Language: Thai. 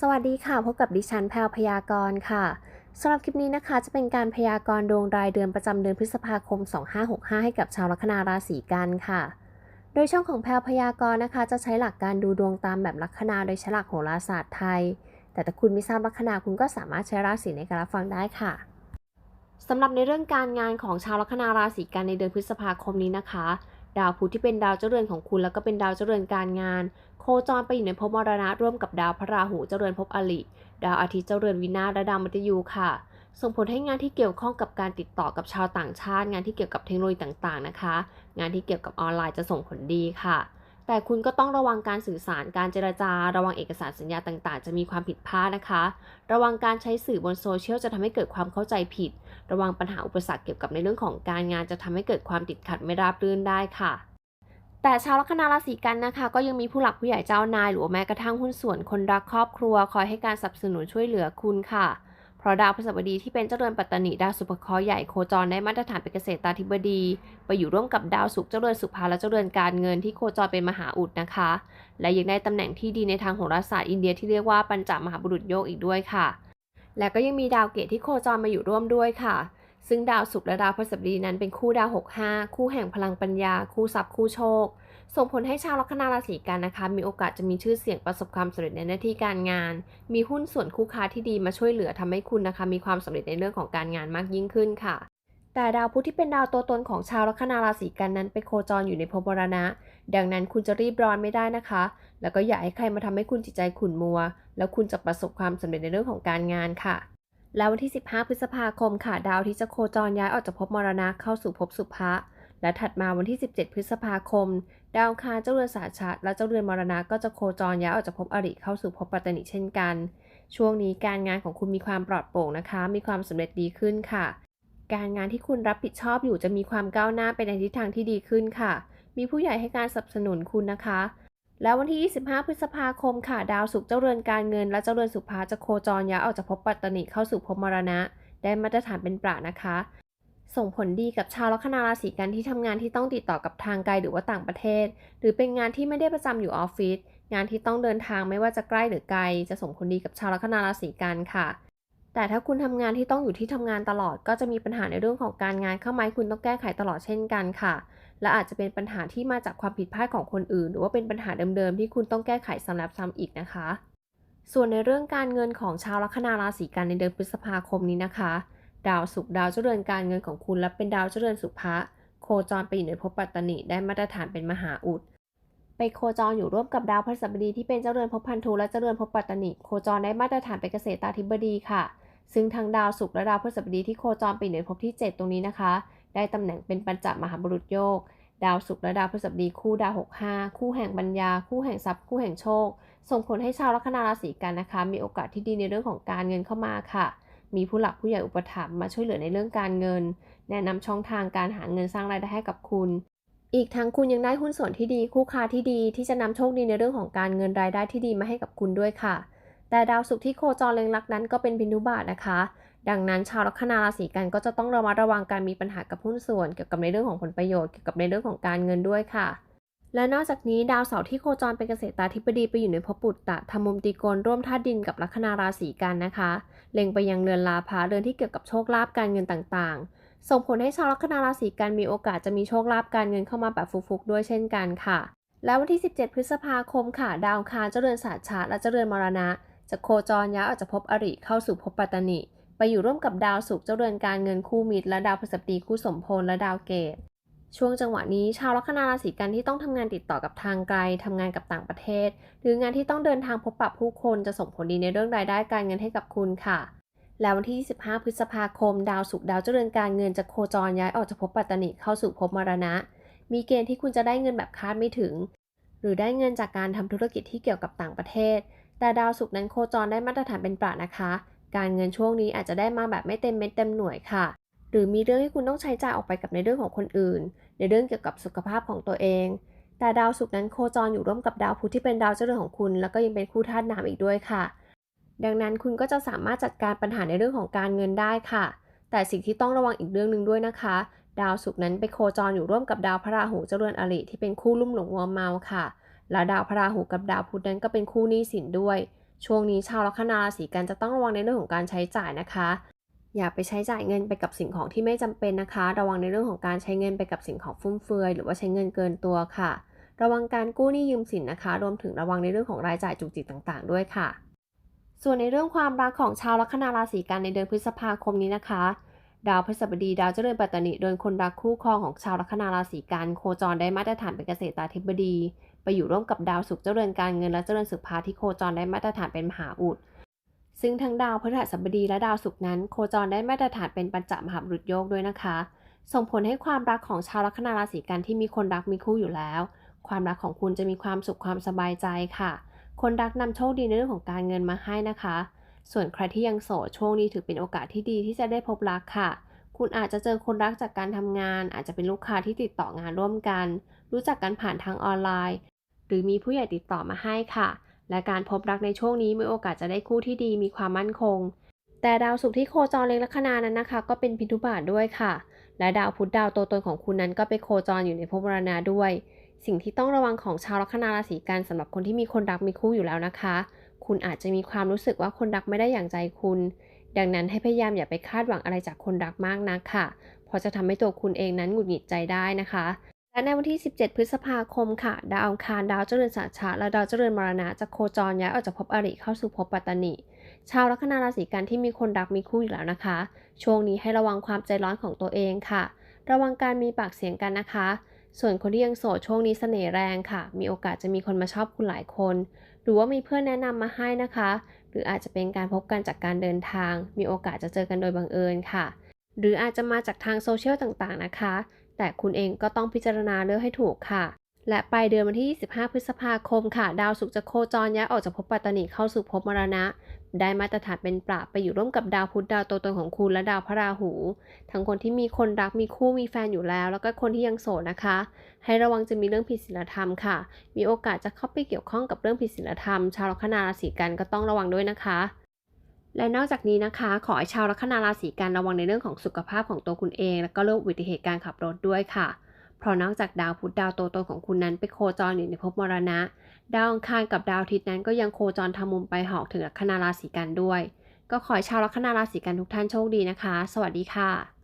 สวัสดีค่ะ พบกับดิฉันแพลวพยากรณ์ค่ะสำหรับคลิปนี้นะคะ จะเป็นการพยากรณ์ดวงรายเดือนประจำเดือนพฤษภาคม 2565 ให้กับชาวลัคนาราศีกันค่ะ โดยช่องของแพลวพยากรณ์นะคะ จะใช้หลักการดูดวงตามแบบลัคนาโดยใช้หลักโหราศาสตร์ไทย แต่ถ้าคุณไม่ทราบลัคนาคุณก็สามารถใช้ราศีในการรับฟังได้ค่ะสำหรับในเรื่องการงานของชาวลัคนาราศีกันในเดือนพฤษภาคมนี้นะคะ ดาวพุธที่เป็นดาวเจ้าเรือนของคุณแล้วก็เป็นดาวเจ้าเรือนการงาน โคจรไปอยู่ในภพมรณะร่วมกับดาวพระราหูเจ้าเรือนภพอลิดาวอาทิตย์เจ้าเรือนวินาศและดาวมฤตยูค่ะ ส่งผลให้งานที่เกี่ยวข้องกับการติดต่อกับชาวต่างชาติ งานที่เกี่ยวกับเทคโนโลยีต่างๆนะคะ งานที่เกี่ยวกับออนไลน์จะส่งผลดีค่ะ แต่คุณก็ต้องระวังการสื่อสารการเจรจา ระวังเอกสารสัญญาต่างๆ จะมีความผิดพลาดนะคะ ระวังการใช้สื่อบนโซเชียลจะทำให้เกิดความเข้าใจผิด ระวังปัญหาอุปสรรคเกี่ยวกับในเรื่องของการงานจะทำให้เกิดความติดขัดไม่ราบรื่นได้ค่ะแต่ชาวลัคนาราศีกันนะคะ ก็ยังมีผู้หลักผู้ใหญ่เจ้านาย หรือแม้กระทั่งหุ้นส่วนคนรักครอบครัว คอยให้การสนับสนุนช่วยเหลือคุณค่ะ ราะดาวพฤหัสบดีที่เป็นเจ้าเรือนปัตตานีดาวสุภเคราะห์ใหญ่โคจรได้มาตรฐานเป็นเกษตรตาธิบดี ไปอยู่ร่วมกับดาวศุกร์เจ้าเรือนสุภาและเจ้าเรือนการเงินที่โคจรเป็นมหาอุดนะคะ และยังได้ตำแหน่งที่ดีในทางโหราศาสตร์อินเดียที่เรียกว่าปัญจมหาบุรุษโยกอีกด้วยค่ะ และก็ยังมีดาวเกตที่โคจรมาอยู่ร่วมด้วยค่ะ ซึ่งดาวศุกร์และดาวพฤหัสบดีนั้นเป็นคู่ดาว 65 คู่แห่งพลังปัญญา คู่ทรัพย์คู่โชค ส่งผลให้ชาวลัคนาราศีกันนะคะ มีโอกาสจะมีชื่อเสียงประสบความสำเร็จในหน้าที่การงาน มีหุ้นส่วนคู่ค้าที่ดีมาช่วยเหลือทำให้คุณนะคะ มีความสำเร็จในเรื่องของการงานมากยิ่งขึ้นค่ะ แต่ดาวพุธที่เป็นดาวตัวตนของชาวลัคนาราศีกันนั้นไปโคจรอยู่ในภพมรณะ ดังนั้นคุณจะรีบร้อนไม่ได้นะคะ แล้วก็อย่าให้ใครมาทำให้คุณจิตใจขุ่นมัว แล้วคุณจะประสบความสำเร็จในเรื่องของการงานค่ะแล้ววันที่ 15 พฤษภาคมค่ะ ดาวที่จะโคจรย้ายออกจากภพมรณะเข้าสู่ภพสุภะ และถัดมาวันที่ 17 พฤษภาคม ดาวคารเจ้าเรือนสาชะและเจ้าเรือนมรณะก็จะโคจรย้ายออกจากภพอริเข้าสู่ภพปัตตนิเช่นกัน ช่วงนี้การงานของคุณมีความปลอดโปร่งนะคะ มีความสำเร็จดีขึ้นค่ะ การงานที่คุณรับผิดชอบอยู่จะมีความก้าวหน้าไปในทิศทางที่ดีขึ้นค่ะ มีผู้ใหญ่ให้การสนับสนุนคุณนะคะแล้ววันที่ 25 พฤษภาคมค่ะ ดาวศุกร์เจ้าเรือนการเงิน และเจ้าเรือนสุภาจะโคจรย้ายออกจากภพปัตตนิเข้าสู่ภพมรณะ ได้มาตรฐานเป็นปรานะคะ ส่งผลดีกับชาวลัคนาราศีกันที่ทำงานที่ต้องติดต่อกับทางไกลหรือว่าต่างประเทศ หรือเป็นงานที่ไม่ได้ประจำอยู่ออฟฟิศงานที่ต้องเดินทางไม่ว่าจะใกล้หรือไกล จะส่งผลดีกับชาวลัคนาราศีกันค่ะ แต่ถ้าคุณทำงานที่ต้องอยู่ที่ทำงานตลอด ก็จะมีปัญหาในเรื่องของการงานเข้ามาคุณต้องแก้ไขตลอดเช่นกันค่ะ และอาจจะเป็นปัญหาที่มาจากความผิดพลาดของคนอื่น หรือว่าเป็นปัญหาเดิมๆที่คุณต้องแก้ไขซ้ำแล้วซ้ำอีกนะคะ ส่วนในเรื่องการเงินของชาวลัคนาราศีกันในเดือนพฤษภาคมนี้นะคะ ดาวศุกร์ดาวเจริญการเงินของคุณและเป็นดาวเจริญสุภะโคจรไปอยู่ในภพปัตตนิได้มาตรฐานเป็นมหาอุด ไปโคจรอยู่ร่วมกับดาวพฤหัสบดีที่เป็นเจ้าเรือนภพพันธุและเจ้าเรือนภพปัตตนิโคจรได้มาตรฐานเป็นเกษตราธิบดีค่ะ ซึ่งทั้งดาวศุกร์และดาวพฤหัสบดีที่โคจรไปอยู่ในภพที่ 7 ตรงนี้นะคะ ได้ตำแหน่งเป็นปัญจมหาบุรุษโยกดาวศุกร์และดาวพฤหัสบดีคู่ดาว 65 คู่แห่งปัญญา คู่แห่งทรัพย์คู่แห่งโชค ส่งผลให้ชาวลัคนาราศีกันนะคะ มีโอกาสที่ดีในเรื่องของการเงินเข้ามาค่ะ มีผู้หลักผู้ใหญ่อุปถัมภ์มาช่วยเหลือในเรื่องการเงิน แนะนำช่องทางการหาเงินสร้างรายได้ให้กับคุณ อีกทั้งคุณยังได้หุ้นส่วนที่ดีคู่ค้าที่ดี ที่จะนำโชคดีในเรื่องของการเงินรายได้ที่ดีมาให้กับคุณด้วยค่ะ แต่ดาวศุกร์ที่โคจรเล็งลักษณ์นั้นก็เป็นพินุบาตนะคะ ดังนั้นชาวลัคนาราศีกันก็จะต้องระมัดระวังการมีปัญหากับหุ้นส่วน เกี่ยวกับในเรื่องของผลประโยชน์เกี่ยวกับในเรื่องของการเงินด้วยค่ะ และนอกจากนี้ดาวเสาร์ที่โคจรเป็นเกษตราธิบดีไปอยู่ในภพปุตตะทำมุมตีโกนร่วมธาตุดินกับลัคนาราศีกันนะคะ เล็งไปยังเรือนลาภะเรือนที่เกี่ยวกับโชคลาภการเงินต่างๆ ส่งผลให้ชาวลัคนาราศีกันมีโอกาสจะมีโชคลาภการเงินเข้ามาแบบฟุกๆด้วยเช่นกันค่ะ แล้ววันที่ 17 พฤษภาคมค่ะ ดาวคารเจริญศาสตร์ชาและเจริญมรณะ จะโคจรย้ายออกจากภพอริเข้าสู่ภพปัตตนิไปอยู่ร่วมกับดาวศุกร์เจ้าเรือนการเงินคู่มิตรและดาวพฤหัสบดีคู่สมพลและดาวเกต ช่วงจังหวะนี้ชาวลัคนาราศีกันที่ต้องทำงานติดต่อกับทางไกลทำงานกับต่างประเทศ หรืองานที่ต้องเดินทางพบปะผู้คนจะส่งผลดีในเรื่องรายได้การเงินให้กับคุณค่ะ แล้ววันที่ 25 พฤษภาคม ดาวศุกร์ดาวเจริญการเงินจะโคจรย้ายออกจากภพปัตตนิเข้าสู่ภพมรณะ มีเกณฑ์ที่คุณจะได้เงินแบบคาดไม่ถึง หรือได้เงินจากการทำธุรกิจที่เกี่ยวกับต่างประเทศ แต่ดาวศุกร์นั้นโคจรได้มาตรฐานเป็นปรานะคะ การเงินช่วงนี้อาจจะได้มาแบบไม่เต็มเม็ดเต็มหน่วยค่ะ หรือมีเรื่องให้คุณต้องใช้จ่ายออกไปกับในเรื่องของคนอื่น ในเรื่องเกี่ยวกับสุขภาพของตัวเอง แต่ดาวศุกร์นั้นโคจรอยู่ร่วมกับดาวพุธที่เป็นดาวเจ้าเรือนของคุณ แล้วก็ยังเป็นคู่ธาตุน้ำอีกด้วยค่ะ ดังนั้นคุณก็จะสามารถจัดการปัญหาในเรื่องของการเงินได้ค่ะ แต่สิ่งที่ต้องระวังอีกเรื่องหนึ่งด้วยนะคะ ดาวศุกร์นั้นไปโคจรอยู่ร่วมกับดาวพระราหูเจ้าเริญอริที่เป็นคู่ลุ่มหลงมัวเมาค่ะ และดาวพระราหูกับดาวพุธนั้นก็เป็นคู่หนี้สินด้วย ช่วงนี้ชาวลัคนาราศีกันจะต้องระวังในเรื่องของการใช้จ่ายนะคะ อย่าไปใช้จ่ายเงินไปกับสิ่งของที่ไม่จำเป็นนะคะ ระวังในเรื่องของการใช้เงินไปกับสิ่งของฟุ่มเฟือย หรือว่าใช้เงินเกินตัวค่ะ ระวังการกู้หนี้ยืมสินนะคะ รวมถึงระวังในเรื่องของรายจ่ายจุกจิกต่างๆ ด้วยค่ะ ส่วนในเรื่องความรักของชาวลัคนาราศีกันในเดือนพฤษภาคมนี้นะคะ ดาวพฤหัสบดีดาวเจริญปัตตนิโดยคนรักคู่ครองของชาวลัคนาราศีกันโคจรได้มาตรฐานเป็นเกษตราธิบดี ไปอยู่ร่วมกับดาวศุกร์เจริญการเงินและเจริญสุภาที่โคจรได้มาตรฐานเป็นมหาอุด ซึ่งทั้งดาวพฤหัสบดีและดาวศุกร์นั้น โคจรได้มาตรฐานเป็นปัญจมหาบุรุษโยกด้วยนะคะ ส่งผลให้ความรักของชาวลัคนาราศีกันที่มีคนรักมีคู่อยู่แล้ว ความรักของคุณจะมีความสุขความสบายใจค่ะ คนรักนำโชคดีในเรื่องของการเงินมาให้นะคะ ส่วนใครที่ยังโสดช่วงนี้ถือเป็นโอกาสที่ดีที่จะได้พบรักค่ะ คุณอาจจะเจอคนรักจากการทำงาน อาจจะเป็นลูกค้าที่ติดต่องานร่วมกัน รู้จักกันผ่านทางออนไลน์ หรือมีผู้ใหญ่ติดต่อมาให้ค่ะ และการพบรักในช่วงนี้มีโอกาสจะได้คู่ที่ดีมีความมั่นคง แต่ดาวศุกร์ที่โคจรเล็งลัคนานั้นนะคะ ก็เป็นพินทุบาทด้วยค่ะ และดาวพุธดาวตัวตนของคุณนั้นก็ไปโคจรอยู่ในภพมรณะด้วย สิ่งที่ต้องระวังของชาวลัคนาราศีกันสำหรับคนที่มีคนรักมีคู่อยู่แล้วนะคะ คุณอาจจะมีความรู้สึกว่าคนรักไม่ได้อย่างใจคุณ ดังนั้นให้พยายามอย่าไปคาดหวังอะไรจากคนรักมากนักค่ะ เพราะจะทำให้ตัวคุณเองนั้นหงุดหงิดใจได้นะคะ และในวันที่ 17 พฤษภาคมค่ะ ดาวอังคาร ดาวเจริญสัชชะและดาวเจริญมรณะจะโคจรย้ายออกจากภพอริเข้าสู่ภพปัตตนิชาวลัคนาราศีกันที่มีคนรักมีคู่อยู่แล้วนะคะ ช่วงนี้ให้ระวังความใจร้อนของตัวเองค่ะ ระวังการมีปากเสียงกันนะคะ ส่วนคนที่ยังโสดช่วงนี้เสน่ห์แรงค่ะ มีโอกาสจะมีคนมาชอบคุณหลายคน หรือว่ามีเพื่อนแนะนำมาให้นะคะ หรืออาจจะเป็นการพบกันจากการเดินทาง มีโอกาสจะเจอกันโดยบังเอิญค่ะ หรืออาจจะมาจากทางโซเชียลต่างๆนะคะ แต่คุณเองก็ต้องพิจารณาเลือกให้ถูกค่ะ และปลายเดือนวันที่ 25 พฤษภาคมค่ะ ดาวศุกร์จะโคจรย้ายออกจากภพปัตตานิเข้าสู่ภพมรณะ ได้มาตรฐานเป็นประไปอยู่ร่วมกับดาวพุธดาวตัวตนของคุณและดาวพระราหู ทั้งคนที่มีคนรักมีคู่มีแฟนอยู่แล้ว แล้วก็คนที่ยังโสดนะคะ ให้ระวังจะมีเรื่องผิดศีลธรรมค่ะ มีโอกาสจะเข้าไปเกี่ยวข้องกับเรื่องผิดศีลธรรม ชาวลัคนาราศีกันก็ต้องระวังด้วยนะคะ และนอกจากนี้นะคะ ขอให้ชาวลัคนาราศีกันระวังในเรื่องของสุขภาพของตัวคุณเอง และก็เรื่องอุบัติเหตุการขับรถด้วยค่ะ เพราะนอกจากดาวพุธดาวตัวตนของคุณนั้นไปโคจรอยู่ในภพมรณะ ดาวอังคารกับดาวอาทิตย์นั้นก็ยังโคจรทำมุมไปหอกถึงลัคนาราศีกันด้วย ก็ขอให้ชาวลัคนาราศีกันทุกท่านโชคดีนะคะ สวัสดีค่ะ